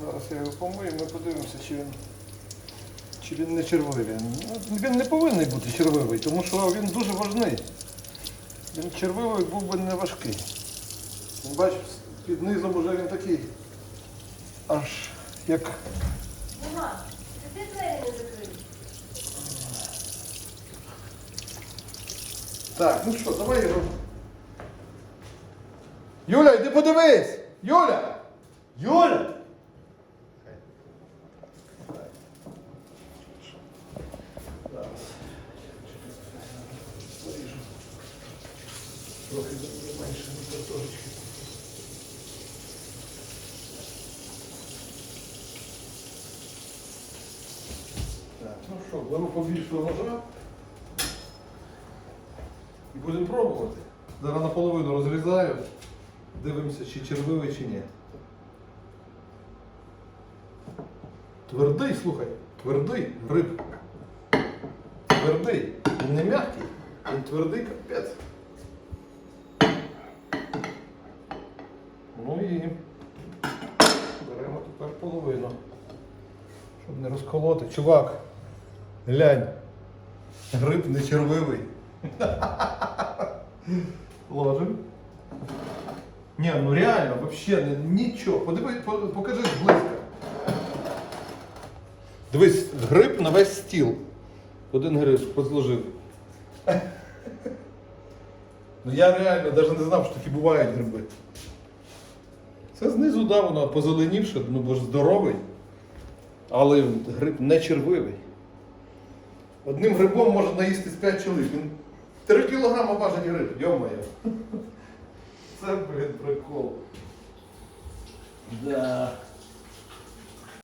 Зараз я його помию, ми подивимося, чи він, чи він не червивий. Ну, Він не повинен бути червивий, тому що він дуже важний. Він червивий був би не важкий. Бачиш, під низом уже він такий. Аж як. Дима, ти двері не закрив? Так, ну що, давай його. Юля, йди подивись! Юля! Юля! Зараз. Поріжу. Трохи менше картошечки. Так, ну що, беру побільшого ножа. І будемо пробувати. Зараз наполовину розрізаю. Дивимося, чи червивий, чи ні. Твердий, слухай, твердий гриб. Твердий. Він не м'який, він твердий капець. Ну і беремо тепер половину. Щоб не розколоти. Чувак, глянь. Гриб не червивий. Ложим. Ні, ну реально, не- нічого. Подиви, по- покажи зблизька. Дивись, гриб на весь стіл. Один гриб позложив. Ну я реально навіть не знав, що такі бувають гриби. Це знизу, да, воно позеленівше, ну бо ж здоровий. Але гриб не червивий. Одним грибом можна наїсти з 5 чоловік. Він 3 кілограма важить гриб, йомає. Це, блін, прикол. Да.